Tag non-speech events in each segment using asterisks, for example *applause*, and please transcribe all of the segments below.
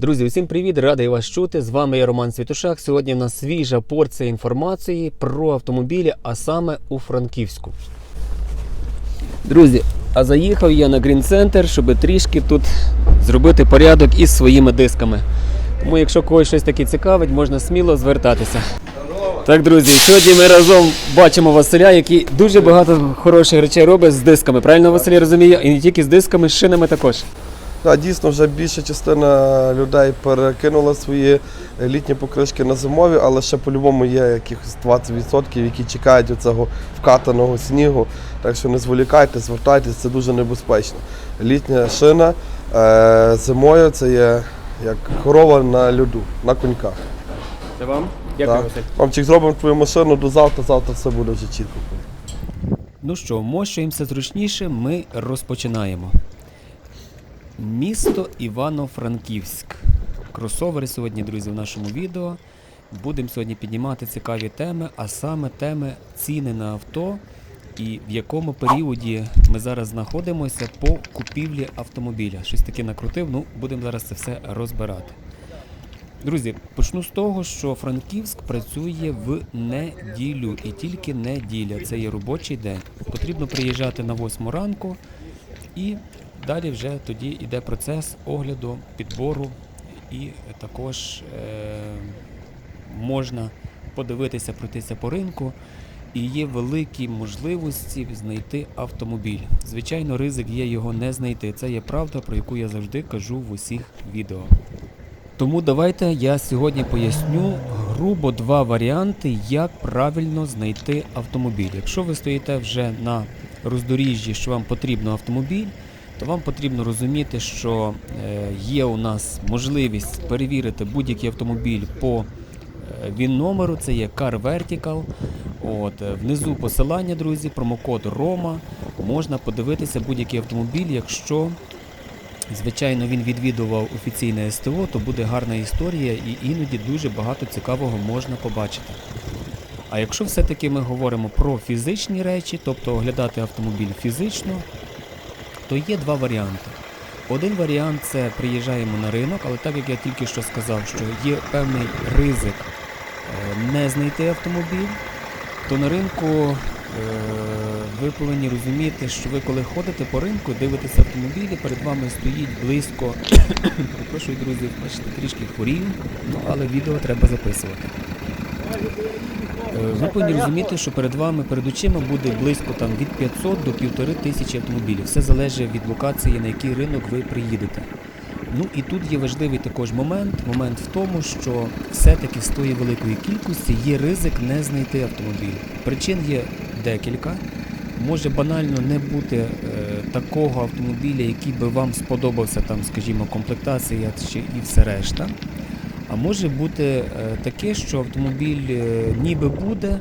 Друзі, усім привіт! Радий вас чути. З вами я Роман Світушак. Сьогодні в нас свіжа порція інформації про автомобілі, а саме у Франківську. Друзі, а заїхав я на Green Center, щоб трішки тут зробити порядок із своїми дисками. Тому, якщо когось щось таке цікавить, можна сміло звертатися. Так, друзі, сьогодні ми разом бачимо Василя, який дуже багато хороших речей робить з дисками. Правильно Василь я розумію? І не тільки з дисками, з шинами також. Так, дійсно, вже більша частина людей перекинула свої літні покришки на зимові, але ще по-любому є якихось 20%, які чекають оцього вкатаного снігу. Так що не зволікайте, звертайтесь, це дуже небезпечно. Літня шина е, зимою це є як корова на льоду, на коньках. Це вам? Так. Мамчик, зробимо твою машину до завтра, завтра все буде вже чітко. Ну що, мощуємося зручніше, ми розпочинаємо. Місто Івано-Франківськ. Кросовери сьогодні, друзі, в нашому відео. Будемо сьогодні піднімати цікаві теми, а саме теми ціни на авто і в якому періоді ми зараз знаходимося по купівлі автомобіля. Щось таке накрутив, ну будемо зараз це все розбирати. Друзі, почну з того, що Франківськ працює в неділю і тільки неділя. Це є робочий день. Потрібно приїжджати на 8 ранку і далі вже тоді йде процес огляду, підбору і також е- можна подивитися, пройтися по ринку. І є великі можливості знайти автомобіль. Звичайно, ризик є його не знайти. Це є правда, про яку я завжди кажу в усіх відео. Тому давайте я сьогодні поясню грубо два варіанти, як правильно знайти автомобіль. Якщо ви стоїте вже на роздоріжжі, що вам потрібно автомобіль, то вам потрібно розуміти, що е, є у нас можливість перевірити будь-який автомобіль по е, він номеру, це є Car Vertical. От, е, внизу посилання, друзі, промокод Рома. Можна подивитися будь-який автомобіль, якщо Звичайно, він відвідував офіційне СТО, то буде гарна історія і іноді дуже багато цікавого можна побачити. А якщо все-таки ми говоримо про фізичні речі, тобто оглядати автомобіль фізично, то є два варіанти. Один варіант це приїжджаємо на ринок, але так як я тільки що сказав, що є певний ризик е, не знайти автомобіль, то на ринку е, ви повинні розуміти, що ви коли ходите по ринку, дивитеся автомобілі, перед вами стоїть близько. *coughs* Перепрошую, друзі, бачите, трішки хворію, ну але відео треба записувати. Е, Ви повинні розуміти, що перед вами, перед очима буде близько там від 500 до 1500 автомобілів. Все залежить від локації, на який ринок ви приїдете. Ну і тут є важливий також момент. Момент в тому, що все-таки з тої великої кількості є ризик не знайти автомобіль. Причин є декілька. Може банально не бути е, такого автомобіля, який би вам сподобався, там, скажімо, комплектація чи і все решта. А може бути е, таке, що автомобіль е, ніби буде,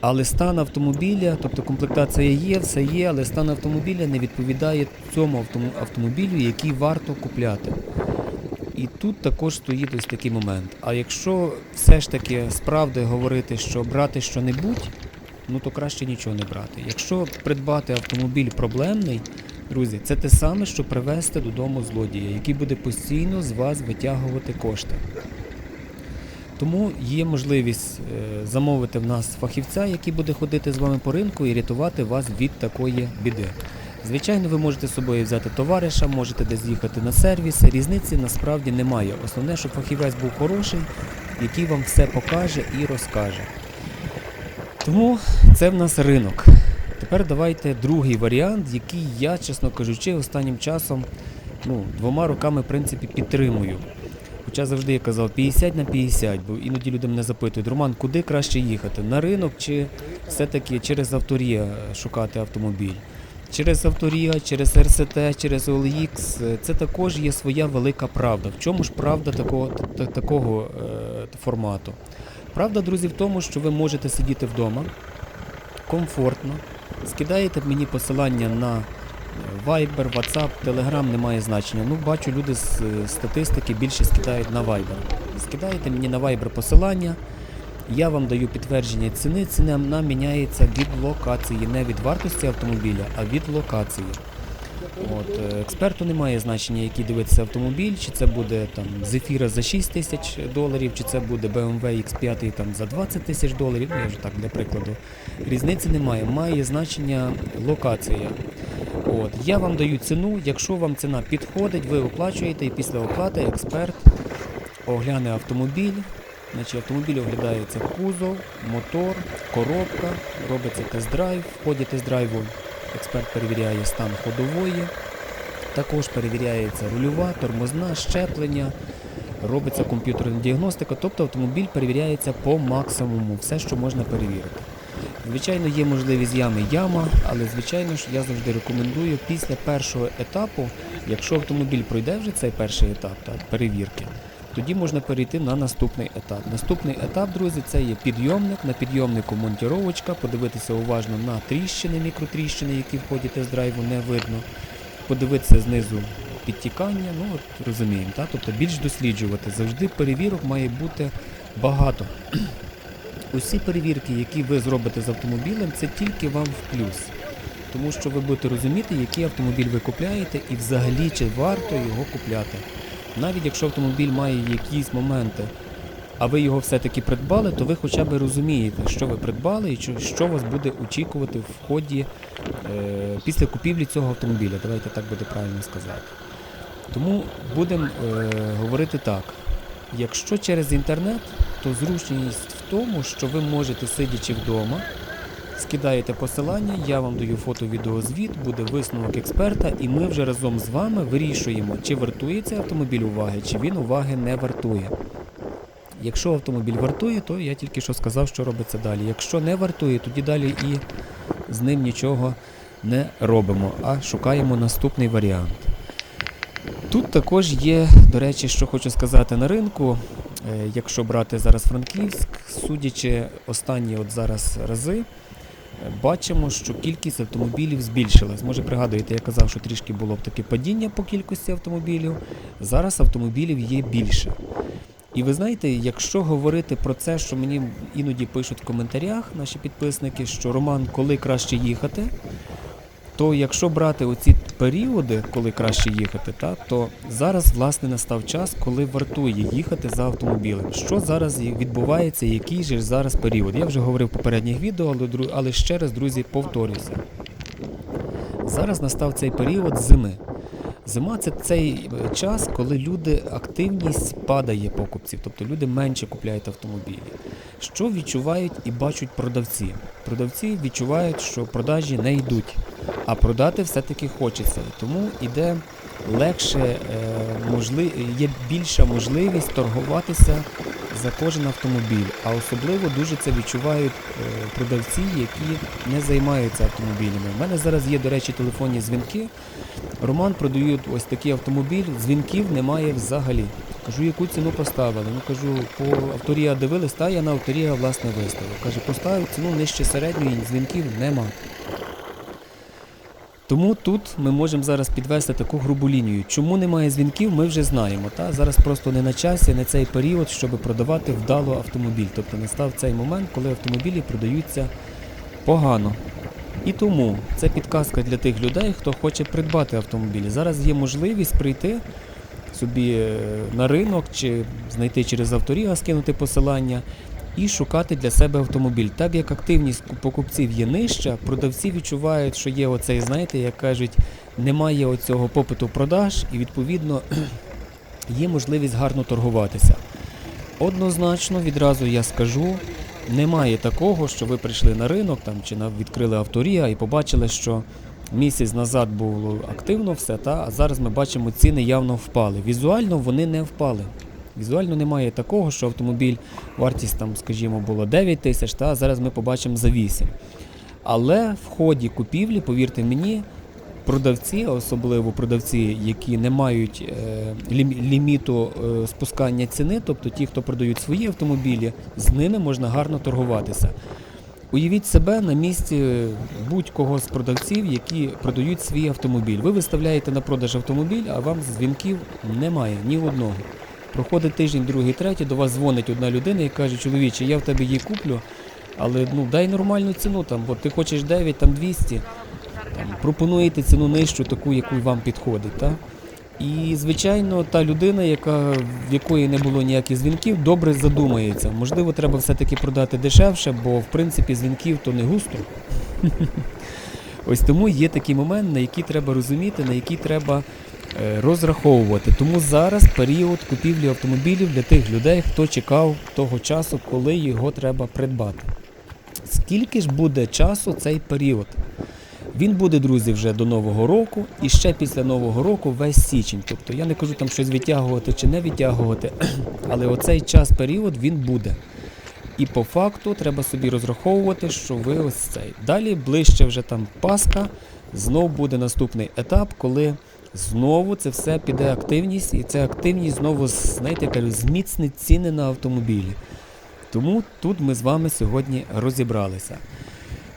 але стан автомобіля, тобто комплектація є, все є, але стан автомобіля не відповідає цьому автомобілю, який варто купляти. І тут також стоїть ось такий момент. А якщо все ж таки справді говорити, що брати що-небудь, ну то краще нічого не брати. Якщо придбати автомобіль проблемний, друзі, це те саме, що привезти додому злодія, який буде постійно з вас витягувати кошти. Тому є можливість е, замовити в нас фахівця, який буде ходити з вами по ринку і рятувати вас від такої біди. Звичайно, ви можете з собою взяти товариша, можете десь їхати на сервіс. Різниці насправді немає. Основне, щоб фахівець був хороший, який вам все покаже і розкаже. Тому це в нас ринок. Тепер давайте другий варіант, який я, чесно кажучи, останнім часом ну, двома руками в принципі підтримую. Хоча завжди я казав 50 на 50, бо іноді люди мене запитують, Роман, куди краще їхати? На ринок чи все-таки через авторія шукати автомобіль? Через авторія, через РСТ, через OLX це також є своя велика правда. В чому ж правда такого, та- такого е, формату? Правда, друзі, в тому, що ви можете сидіти вдома комфортно, скидаєте мені посилання на е, Viber, WhatsApp, Telegram немає значення. Ну, бачу, люди з е, статистики більше скидають на Viber. Скидаєте мені на Viber посилання, я вам даю підтвердження ціни. Ціна міняється від локації, не від вартості автомобіля, а від локації. От, е, експерту немає значення, який дивиться автомобіль, чи це буде там Zephyra за 6 тисяч доларів, чи це буде BMW X5 там за 20 тисяч доларів. Ну, я вже так для прикладу. Різниці немає. Має значення локація. От, я вам даю ціну. Якщо вам ціна підходить, ви оплачуєте, і після оплати експерт огляне автомобіль. Значить, автомобіль оглядається кузов, мотор, коробка, робиться тест-драйв. В ході тест-драйву експерт перевіряє стан ходової, також перевіряється рульова, тормозна, щеплення, робиться комп'ютерна діагностика, тобто автомобіль перевіряється по максимуму, все, що можна перевірити. Звичайно, є можливість ями яма, але звичайно ж я завжди рекомендую після першого етапу, якщо автомобіль пройде вже цей перший етап так, перевірки, тоді можна перейти на наступний етап. Наступний етап, друзі, це є підйомник. На підйомнику монтіровочка, подивитися уважно на тріщини, мікротріщини, які в ході тест-драйву не видно, подивитися знизу підтікання, ну от розуміємо, так? тобто більш досліджувати. Завжди перевірок має бути багато. *clears throat* Усі перевірки, які ви зробите з автомобілем, це тільки вам в плюс. Тому що ви будете розуміти, який автомобіль ви купляєте і взагалі чи варто його купляти. Навіть якщо автомобіль має якісь моменти, а ви його все-таки придбали, то ви хоча б розумієте, що ви придбали і що- вас буде очікувати в ході е, після купівлі цього автомобіля. Давайте так буде правильно сказати. Тому будемо е, говорити так. Якщо через інтернет, то зручність в тому, що ви можете, сидячи вдома, скидаєте посилання, я вам даю фото-відеозвіт, буде висновок експерта, і ми вже разом з вами вирішуємо, чи вартує цей автомобіль уваги, чи він уваги не вартує. Якщо автомобіль вартує, то я тільки що сказав, що робиться далі. Якщо не вартує, тоді далі і з ним нічого не робимо, а шукаємо наступний варіант. Тут також є, до речі, що хочу сказати на ринку. Е, Якщо брати зараз Франківськ, судячи останні от зараз рази, бачимо, що кількість автомобілів збільшилась. Може, пригадуєте, я казав, що трішки було б таке падіння по кількості автомобілів. Зараз автомобілів є більше. І ви знаєте, якщо говорити про це, що мені іноді пишуть в коментарях наші підписники, що Роман, коли краще їхати, то якщо брати оці періоди, коли краще їхати, та, то зараз власне настав час, коли вартує їхати за автомобілем. Що зараз відбувається, який же зараз період? Я вже говорив в попередніх відео, але, але ще раз, друзі, повторюся. Зараз настав цей період зими. Зима це цей е, час, коли люди активність падає покупців, тобто люди менше купляють автомобілі. Що відчувають і бачать продавці? Продавці відчувають, що продажі не йдуть, а продати все-таки хочеться. Тому іде легше, е, можли... є більша можливість торгуватися за кожен автомобіль. А особливо дуже це відчувають е, продавці, які не займаються автомобілями. У мене зараз є, до речі, телефонні дзвінки. Роман продають ось такий автомобіль, дзвінків немає взагалі. Кажу, яку ціну поставили? Ну кажу, по авторія дивились, та я на авторія власне виставив. Каже, поставив ціну нижче середньої, дзвінків нема. Тому тут ми можемо зараз підвести таку грубу лінію. Чому немає дзвінків, ми вже знаємо. Та? Зараз просто не на часі, не цей період, щоб продавати вдало автомобіль. Тобто настав цей момент, коли автомобілі продаються погано. І тому це підказка для тих людей, хто хоче придбати автомобіль. Зараз є можливість прийти собі е, на ринок чи знайти через авторіга, скинути посилання і шукати для себе автомобіль. Так як активність покупців є нижча, продавці відчувають, що є оцей, знаєте, як кажуть, немає оцього попиту продаж, і відповідно *clears throat* є можливість гарно торгуватися. Однозначно, відразу я скажу, немає такого, що ви прийшли на ринок там, чи на, відкрили авторія і побачили, що місяць назад було активно все, та, а зараз ми бачимо, ціни явно впали. Візуально вони не впали. Візуально немає такого, що автомобіль, вартість там, скажімо, було 9 тисяч, та, зараз ми побачимо за 8. Але в ході купівлі, повірте мені, продавці, особливо продавці, які не мають е, ліміту е, спускання ціни, тобто ті, хто продають свої автомобілі, з ними можна гарно торгуватися. Уявіть себе на місці будь-кого з продавців, які продають свій автомобіль. Ви виставляєте на продаж автомобіль, а вам дзвінків немає ні одного. Проходить тиждень, другий, третій, до вас дзвонить одна людина і каже, чоловіче, я в тебе її куплю, але ну дай нормальну ціну там, бо ти хочеш 9, там 200. там, пропонуєте ціну нижчу, таку, яку вам підходить. Та? І, звичайно, та людина, яка, в якої не було ніяких дзвінків, добре задумається. Можливо, треба все-таки продати дешевше, бо в принципі дзвінків то не густо. *laughs* Ось тому є такий момент, на який треба розуміти, на який треба розраховувати. Тому зараз період купівлі автомобілів для тих людей, хто чекав того часу, коли його треба придбати. Скільки ж буде часу цей період? Він буде, друзі, вже до Нового року і ще після Нового року весь січень. Тобто я не кажу там щось відтягувати чи не відтягувати, *clears throat* але оцей час період він буде. І по факту треба собі розраховувати, що ви ось цей. Далі ближче вже там Пасха, знов буде наступний етап, коли знову це все піде активність, і ця активність знову, знаєте, кажу, зміцнить ціни на автомобілі. Тому тут ми з вами сьогодні розібралися.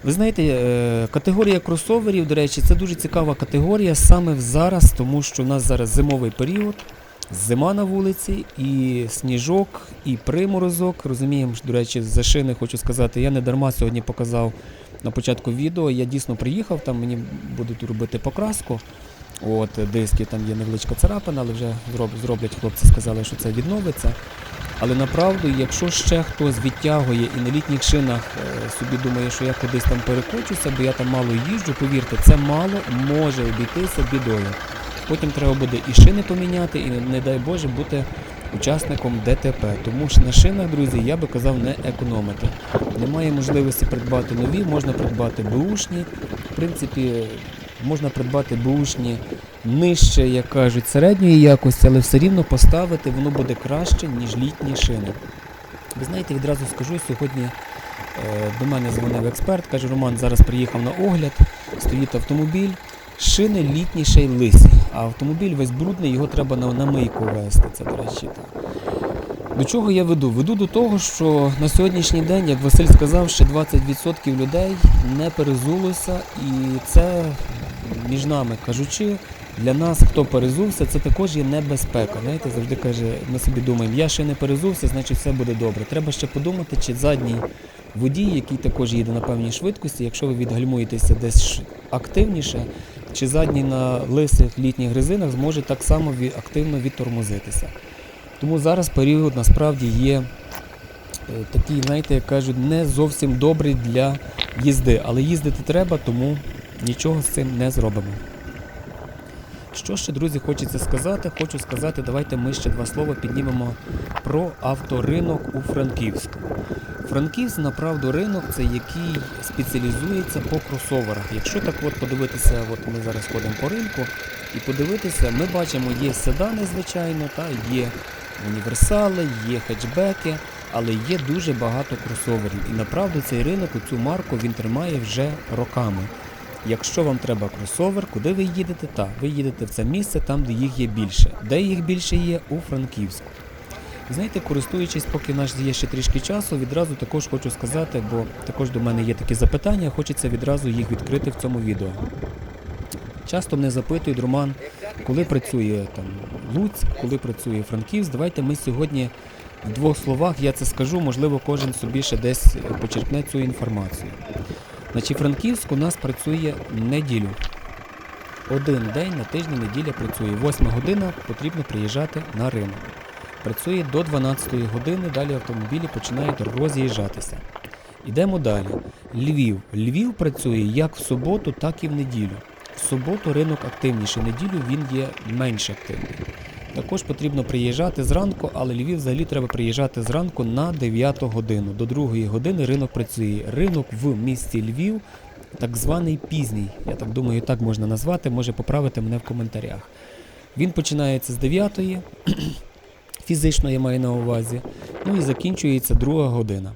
Ви знаєте, е, категорія кросоверів, до речі, це дуже цікава категорія саме зараз, тому що у нас зараз зимовий період, зима на вулиці, і сніжок, і приморозок. Розуміємо, до речі, за шини хочу сказати, я не дарма сьогодні показав на початку відео. Я дійсно приїхав, там мені будуть робити покраску. От диски, там є невеличка царапина, але вже зроблять хлопці, сказали, що це відновиться. Але направду, якщо ще хтось відтягує і на літніх шинах е, собі думає, що я кудись там перекочуся, бо я там мало їжджу, повірте, це мало може обійтися бідою. Потім треба буде і шини поміняти, і не дай Боже бути учасником ДТП. Тому що на шинах, друзі, я би казав не економити. Немає можливості придбати нові, можна придбати бушні. В принципі, можна придбати бушні нижче, як кажуть, середньої якості, але все рівно поставити воно буде краще, ніж літні шини. Ви знаєте, відразу скажу, сьогодні е, до мене дзвонив експерт, каже, Роман зараз приїхав на огляд, стоїть автомобіль, шини літні ще й лисі, а автомобіль весь брудний, його треба на, на мийку вести. Це, до речі. До чого я веду? Веду до того, що на сьогоднішній день, як Василь сказав, ще 20% людей не перезулося, і це між нами кажучи, для нас, хто перезувся, це також є небезпека. Знаєте, завжди каже, ми собі думаємо, я ще не перезувся, значить все буде добре. Треба ще подумати, чи задній водій, який також їде на певній швидкості, якщо ви відгальмуєтеся десь активніше, чи задній на лисих літніх резинах зможе так само активно відтормозитися. Тому зараз період насправді є е, такий, знаєте, як кажуть, не зовсім добрий для їзди, але їздити треба, тому нічого з цим не зробимо. Що ще, друзі, хочеться сказати? Хочу сказати, давайте ми ще два слова піднімемо про авторинок у Франківську. Франківськ, направду, ринок це який спеціалізується по кросоверах. Якщо так от подивитися, от ми зараз ходимо по ринку і подивитися, ми бачимо, є седани, звичайно, та є універсали, є хетчбеки, але є дуже багато кросоверів. І направду цей ринок, цю марку він тримає вже роками. Якщо вам треба кросовер, куди ви їдете? Так, ви їдете в це місце, там, де їх є більше. Де їх більше є? У Франківську. Знаєте, користуючись, поки в нас є ще трішки часу, відразу також хочу сказати, бо також до мене є такі запитання, хочеться відразу їх відкрити в цьому відео. Часто мене запитують, Роман, коли працює там Луцьк, коли працює Франківськ. Давайте ми сьогодні в двох словах я це скажу, можливо, кожен собі ще десь почерпне цю інформацію. Франківськ у нас працює неділю. Один день на тиждень неділя працює. Восьма година потрібно приїжджати на ринок. Працює до 12 години, далі автомобілі починають роз'їжджатися. Йдемо далі. Львів. Львів працює як в суботу, так і в неділю. В суботу ринок активніший, неділю він є менш активний. Також потрібно приїжджати зранку, але Львів взагалі треба приїжджати зранку на 9 годину. До 2 години ринок працює. Ринок в місті Львів, так званий пізній. Я так думаю, так можна назвати, може поправити мене в коментарях. Він починається з 9 *clears throat* фізично я маю на увазі. Ну і закінчується друга година.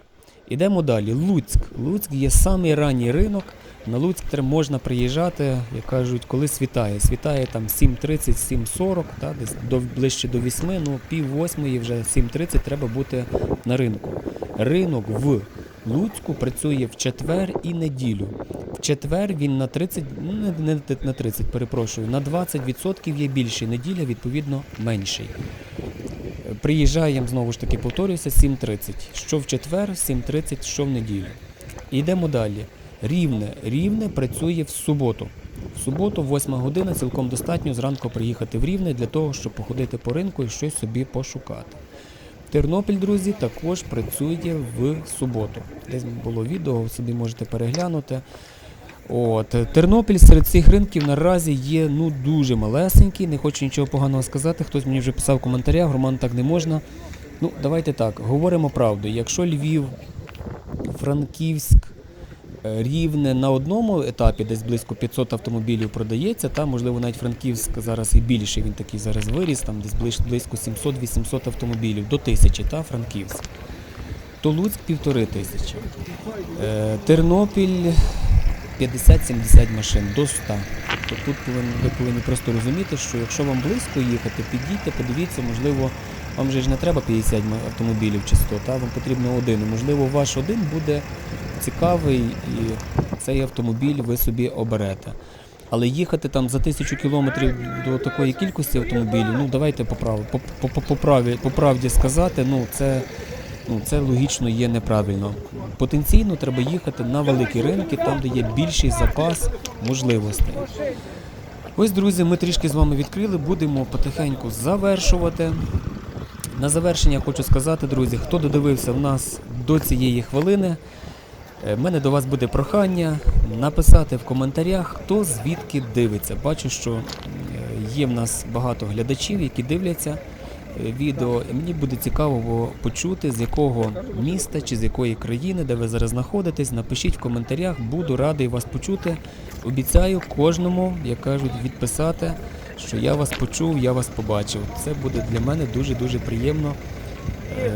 Ідемо далі. Луцьк. Луцьк є самий ранній ринок. На Луцьк можна приїжджати, як кажуть, коли світає. Світає там 7.30, 7.40, та, десь до, ближче до 8, ну пів восьмої, вже 7.30 треба бути на ринку. Ринок в Луцьку працює в четвер і неділю. В четвер він на 30, ну не, не на 30, перепрошую, на 20% є більший, неділя, відповідно, менший. Приїжджаємо, знову ж таки, повторюся, 7.30. Що в четвер, 7.30, що в неділю. Йдемо далі. Рівне. Рівне працює в суботу. В суботу, 8 година, цілком достатньо зранку приїхати в Рівне для того, щоб походити по ринку і щось собі пошукати. Тернопіль, друзі, також працює в суботу. Десь було відео, собі можете переглянути. От, Тернопіль серед цих ринків наразі є ну дуже малесенький, не хочу нічого поганого сказати. Хтось мені вже писав в коментарях, Роман, так не можна. Ну, давайте так, говоримо правду. Якщо Львів, Франківськ, Рівне на одному етапі десь близько 500 автомобілів продається, там, можливо, навіть Франківськ зараз і більший, він такий зараз виріс, там десь близько 700-800 автомобілів, до тисячі, та Франківськ. То Луцьк півтори тисячі. Е, Тернопіль 50-70 машин до 100. Тобто тут ви повинні просто розуміти, що якщо вам близько їхати, підійдьте, подивіться, можливо, вам же ж не треба 50 автомобілів чи 100, та вам потрібно один. Можливо, ваш один буде цікавий і цей автомобіль ви собі оберете. Але їхати там за тисячу кілометрів до такої кількості автомобілів, ну давайте по, по правді сказати, ну це, ну це логічно є неправильно. Потенційно треба їхати на великі ринки, там, де є більший запас можливостей. Ось, друзі, ми трішки з вами відкрили, будемо потихеньку завершувати. На завершення хочу сказати, друзі, хто додивився в нас до цієї хвилини, е, в мене до вас буде прохання написати в коментарях, хто звідки дивиться. Бачу, що е, є в нас багато глядачів, які дивляться е, відео. Мені буде цікаво почути, з якого міста чи з якої країни, де ви зараз знаходитесь. Напишіть в коментарях, буду радий вас почути. Обіцяю кожному, як кажуть, відписати, що я вас почув, я вас побачив. Це буде для мене дуже-дуже приємно. Е,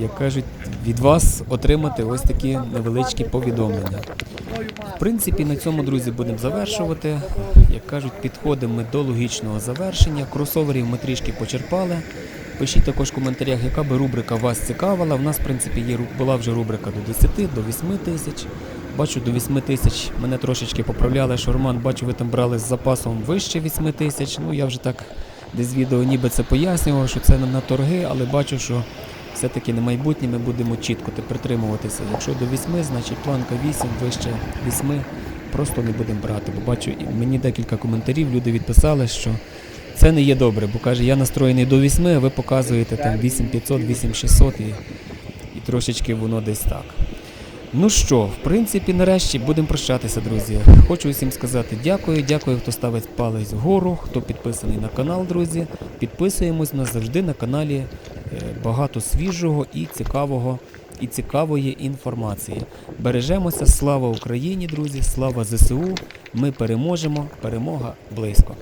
як кажуть, від вас отримати ось такі невеличкі повідомлення. В принципі, на цьому, друзі, будемо завершувати. Як кажуть, підходимо ми до логічного завершення. Кросоверів ми трішки почерпали. Пишіть також в коментарях, яка би рубрика вас цікавила. У нас, в принципі, є, була вже рубрика до 10, до 8 тисяч. Бачу, до 8 тисяч мене трошечки поправляли, що Роман, бачу, ви там брали з запасом вище 8 тисяч. Ну, я вже так десь відео ніби це пояснював, що це не на торги, але бачу, що все-таки на майбутнє ми будемо чітко притримуватися. Якщо до 8, значить планка 8, вище 8 просто не будемо брати. Бо бачу, мені декілька коментарів, люди відписали, що це не є добре, бо каже, я настроєний до 8, а ви показуєте там 8500, 8600 і, і трошечки воно десь так. Ну що, в принципі, нарешті будемо прощатися, друзі. Хочу усім сказати дякую. Дякую, хто ставить палець вгору, хто підписаний на канал, друзі. Підписуємось нас завжди на каналі е, багато свіжого і цікавого і цікавої інформації. Бережемося, слава Україні, друзі, слава ЗСУ. Ми переможемо. Перемога близько.